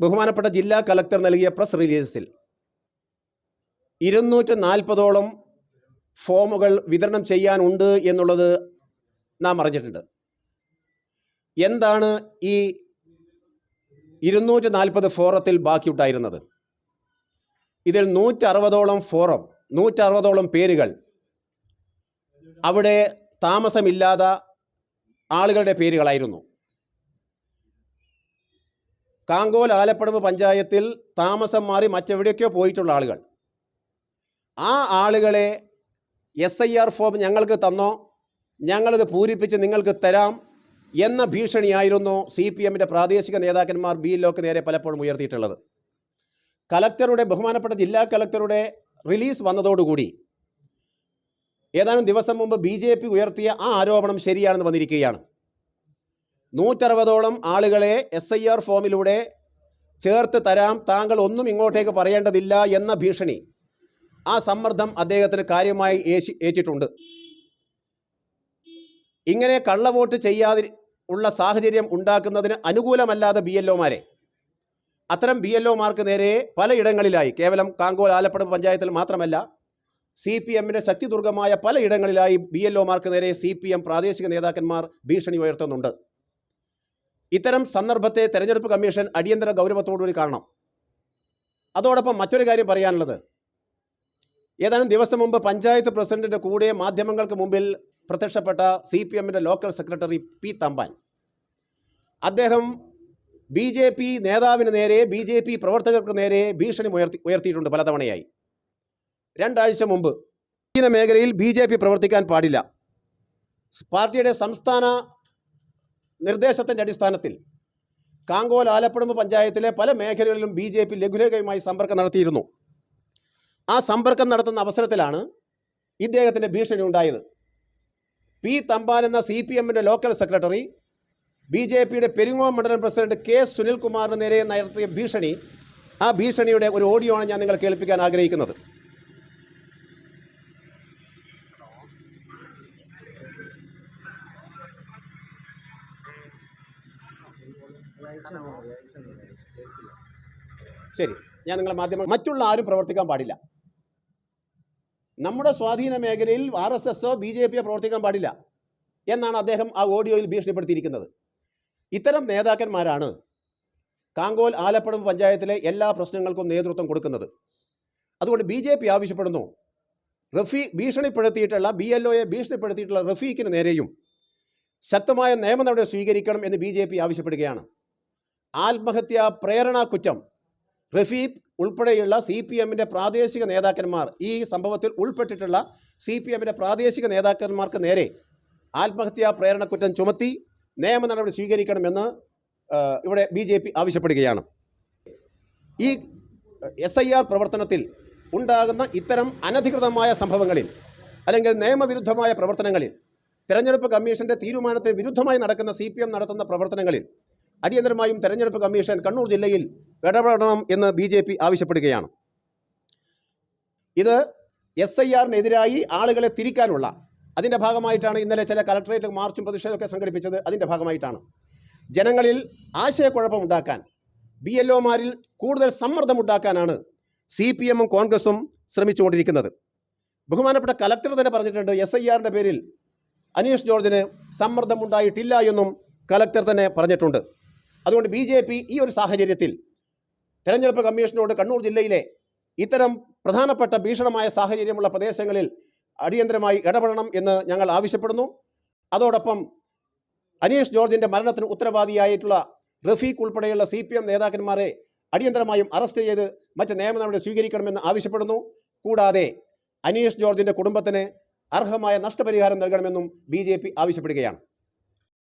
ബഹുമാനപ്പെട്ട ജില്ലാ കലക്ടർ നൽകിയ പ്രസ് റിലീസിൽ ഇരുന്നൂറ്റി നാൽപ്പതോളം ഫോമുകൾ വിതരണം ചെയ്യാനുണ്ട് എന്നുള്ളത് നാം അറിഞ്ഞിട്ടുണ്ട്. എന്താണ് ഈ ഇരുന്നൂറ്റി നാൽപ്പത് ഫോറത്തിൽ ബാക്കിയുണ്ടായിരുന്നത്? ഇതിൽ നൂറ്ററുപതോളം ഫോറം നൂറ്ററുപതോളം പേരുകൾ അവിടെ താമസമില്ലാത്ത ആളുകളുടെ പേരുകളായിരുന്നു. കാങ്കോൽ ആലപ്പടവ് പഞ്ചായത്തിൽ താമസം മാറി മറ്റെവിടെയൊക്കെയോ പോയിട്ടുള്ള ആളുകൾ. ആ ആളുകളെ എസ് ഐ ആർ ഫോം ഞങ്ങൾക്ക് തന്നോ? ഞങ്ങളത് പൂരിപ്പിച്ച് നിങ്ങൾക്ക് തരാം എന്ന ഭീഷണിയായിരുന്നു സി പി എമ്മിന്റെ പ്രാദേശിക നേതാക്കന്മാർ ബി ലോക്ക് നേരെ പലപ്പോഴും ഉയർത്തിയിട്ടുള്ളത്. കലക്ടറുടെ ബഹുമാനപ്പെട്ട ജില്ലാ കലക്ടറുടെ റിലീസ് വന്നതോടുകൂടി ഏതാനും ദിവസം മുമ്പ് ബി ഉയർത്തിയ ആ ആരോപണം ശരിയാണെന്ന് വന്നിരിക്കുകയാണ്. നൂറ്ററുപതോളം ആളുകളെ എസ് ഐ ആർ ഫോമിലൂടെ ചേർത്ത് തരാം. താങ്കൾ ഒന്നും ഇങ്ങോട്ടേക്ക് പറയേണ്ടതില്ല എന്ന ഭീഷണി ആ സമ്മർദ്ദം അദ്ദേഹത്തിന് കാര്യമായി ഏറ്റിട്ടുണ്ട്. ഇങ്ങനെ കള്ളവോട്ട് ചെയ്യാതി ഉള്ള സാഹചര്യം ഉണ്ടാക്കുന്നതിന് അനുകൂലമല്ലാതെ ബി എൽ ഒമാരെ അത്തരം ബി എൽ ഒമാർക്ക് നേരെ പലയിടങ്ങളിലായി കേവലം കാങ്കോൽ ആലപ്പുഴ പഞ്ചായത്തിൽ മാത്രമല്ല സി പി എമ്മിന്റെ ശക്തിദുർഗമായ പലയിടങ്ങളിലായി ബി എൽ ഒമാർക്ക് നേരെ സി പി എം പ്രാദേശിക നേതാക്കന്മാർ ഭീഷണി ഉയർത്തുന്നുണ്ട്. ഇത്തരം സന്ദർഭത്തെ തെരഞ്ഞെടുപ്പ് കമ്മീഷൻ അടിയന്തര ഗൗരവത്തോടുകൂടി കാണണം. അതോടൊപ്പം മറ്റൊരു കാര്യം പറയാനുള്ളത്. ഏതാനും ദിവസം മുമ്പ് പഞ്ചായത്ത് പ്രസിഡന്റിന്റെ കൂടെ മാധ്യമങ്ങൾക്ക് മുമ്പിൽ പ്രത്യക്ഷപ്പെട്ട സി പി എമ്മിന്റെ ലോക്കൽ സെക്രട്ടറി പി തമ്പാൻ. അദ്ദേഹം ബി ജെ പി നേതാവിന് നേരെ ബി ജെ പി പ്രവർത്തകർക്ക് നേരെ ഭീഷണി ഉയർത്തി ഉയർത്തിയിട്ടുണ്ട് പലതവണയായി. രണ്ടാഴ്ച മുമ്പ് മേഖലയിൽ ബി ജെ പി പ്രവർത്തിക്കാൻ പാടില്ല. പാർട്ടിയുടെ സംസ്ഥാന നിർദ്ദേശത്തിന്റെ അടിസ്ഥാനത്തിൽ കാങ്കോൽ ആലപ്പുഴ പഞ്ചായത്തിലെ പല മേഖലകളിലും ബി ജെ പി ലഘുലേഖയുമായി സമ്പർക്കം നടത്തിയിരുന്നു. ആ സമ്പർക്കം നടത്തുന്ന അവസരത്തിലാണ് ഇദ്ദേഹത്തിന്റെ ഭീഷണി ഉണ്ടായത്. പി തമ്പാൻ എന്ന സി പി എമ്മിന്റെ ലോക്കൽ സെക്രട്ടറി ബി ജെ പിയുടെ പെരിങ്ങോം മണ്ഡലം പ്രസിഡന്റ് കെ സുനിൽകുമാറിന് നേരെ നടത്തിയ ഭീഷണി ആ ഭീഷണിയുടെ ഒരു ഓഡിയോ ആണ് ഞാൻ നിങ്ങൾ കേൾപ്പിക്കാൻ ആഗ്രഹിക്കുന്നത്. ശരി. ഞാൻ നിങ്ങളെ മാധ്യമം മറ്റുള്ള ആരും പ്രവർത്തിക്കാൻ പാടില്ല. നമ്മുടെ സ്വാധീന മേഖലയിൽ ആർ എസ് എസോ ബി ജെ പിയോ പ്രവർത്തിക്കാൻ പാടില്ല എന്നാണ് അദ്ദേഹം ആ ഓഡിയോയിൽ ഭീഷണിപ്പെടുത്തിയിരിക്കുന്നത്. ഇത്തരം നേതാക്കന്മാരാണ് കാങ്കോൽ ആലപ്പുഴ പഞ്ചായത്തിലെ എല്ലാ പ്രശ്നങ്ങൾക്കും നേതൃത്വം കൊടുക്കുന്നത്. അതുകൊണ്ട് ബി ജെ പി ആവശ്യപ്പെടുന്നു. റഫീ ഭീഷണിപ്പെടുത്തിയിട്ടുള്ള ബി എൽ ഒയെ ഭീഷണിപ്പെടുത്തിയിട്ടുള്ള റഫീഖിന് നേരെയും ശക്തമായ നിയമ നടപടി സ്വീകരിക്കണം എന്ന് ബി ആവശ്യപ്പെടുകയാണ്. ആത്മഹത്യാ പ്രേരണാ കുറ്റം. റഫീബ് ഉൾപ്പെടെയുള്ള സി പി എമ്മിന്റെ പ്രാദേശിക നേതാക്കന്മാർ ഈ സംഭവത്തിൽ ഉൾപ്പെട്ടിട്ടുള്ള സി പി എമ്മിന്റെ പ്രാദേശിക നേതാക്കന്മാർക്ക് നേരെ ആത്മഹത്യാ പ്രേരണ കുറ്റം ചുമത്തി നിയമ നടപടി സ്വീകരിക്കണമെന്ന് ഇവിടെ ബി ജെ പി ആവശ്യപ്പെടുകയാണ്. ഈ എസ് ഐ ആർ പ്രവർത്തനത്തിൽ ഉണ്ടാകുന്ന ഇത്തരം അനധികൃതമായ സംഭവങ്ങളിൽ അല്ലെങ്കിൽ നിയമവിരുദ്ധമായ പ്രവർത്തനങ്ങളിൽ തിരഞ്ഞെടുപ്പ് കമ്മീഷന്റെ തീരുമാനത്തെ വിരുദ്ധമായി നടക്കുന്ന സി നടത്തുന്ന പ്രവർത്തനങ്ങളിൽ അടിയന്തരമായും തെരഞ്ഞെടുപ്പ് കമ്മീഷൻ കണ്ണൂർ ജില്ലയിൽ ഇടപെടണം എന്ന് ബി ജെ പി ആവശ്യപ്പെടുകയാണ്. ഇത് എസ് ഐ ആറിനെതിരായി ആളുകളെ തിരിക്കാനുള്ള അതിന്റെ ഭാഗമായിട്ടാണ് ഇന്നലെ ചില കലക്ടറേറ്റ് മാർച്ചും പ്രതിഷേധമൊക്കെ സംഘടിപ്പിച്ചത്. അതിന്റെ ഭാഗമായിട്ടാണ്. ജനങ്ങളിൽ ആശയക്കുഴപ്പമുണ്ടാക്കാൻ ബി എൽ ഒമാരിൽ കൂടുതൽ സമ്മർദ്ദമുണ്ടാക്കാനാണ് സി പി എമ്മും കോൺഗ്രസും ശ്രമിച്ചുകൊണ്ടിരിക്കുന്നത്. ബഹുമാനപ്പെട്ട കലക്ടർ തന്നെ പറഞ്ഞിട്ടുണ്ട് എസ് ഐ ആറിന്റെ പേരിൽ അനീഷ് ജോർജിന് സമ്മർദ്ദമുണ്ടായിട്ടില്ല എന്നും കലക്ടർ തന്നെ പറഞ്ഞിട്ടുണ്ട്. അതുകൊണ്ട് ബി ജെ പി ഈ ഒരു സാഹചര്യത്തിൽ തെരഞ്ഞെടുപ്പ് കമ്മീഷനോട് കണ്ണൂർ ജില്ലയിലെ ഇത്തരം പ്രധാനപ്പെട്ട ഭീഷണമായ സാഹചര്യമുള്ള പ്രദേശങ്ങളിൽ അടിയന്തരമായി ഇടപെടണം എന്ന് ഞങ്ങൾ ആവശ്യപ്പെടുന്നു. അതോടൊപ്പം അനീഷ് ജോർജിന്റെ മരണത്തിന് ഉത്തരവാദിയായിട്ടുള്ള റഫീഖ് ഉൾപ്പെടെയുള്ള സി പി എം നേതാക്കന്മാരെ അടിയന്തരമായും അറസ്റ്റ് ചെയ്ത് മറ്റ് നിയമ നടപടി സ്വീകരിക്കണമെന്ന് ആവശ്യപ്പെടുന്നു. കൂടാതെ അനീഷ് ജോർജിന്റെ കുടുംബത്തിന് അർഹമായ നഷ്ടപരിഹാരം നൽകണമെന്നും ബി ആവശ്യപ്പെടുകയാണ്.